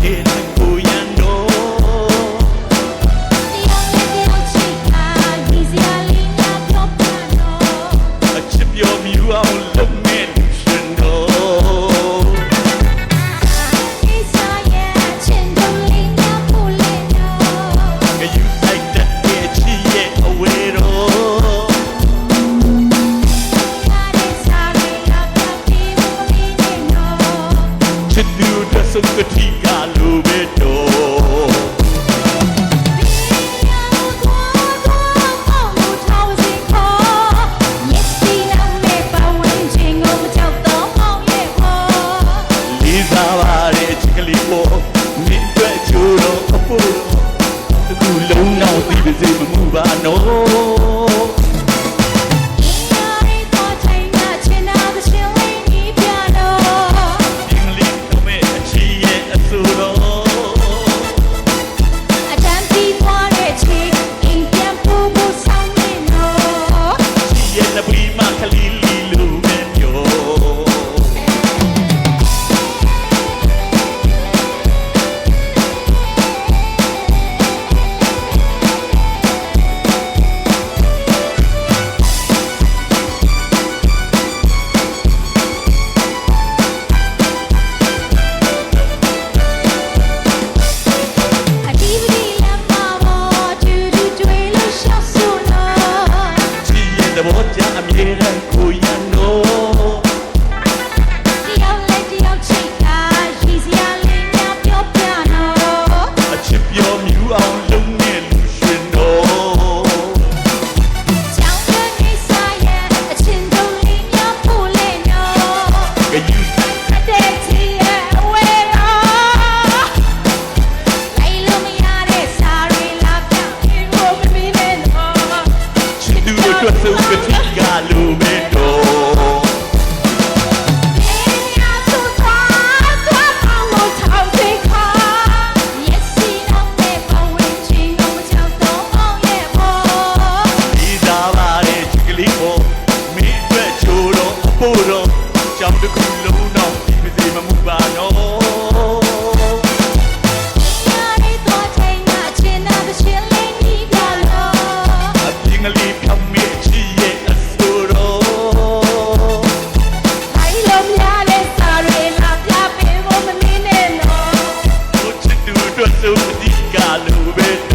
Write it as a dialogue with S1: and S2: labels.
S1: kid. သူတစ် တစ်ခုလုံးတော့ဒီမ
S2: စီမ
S1: မှု
S2: ပါနော်
S1: လူပဲ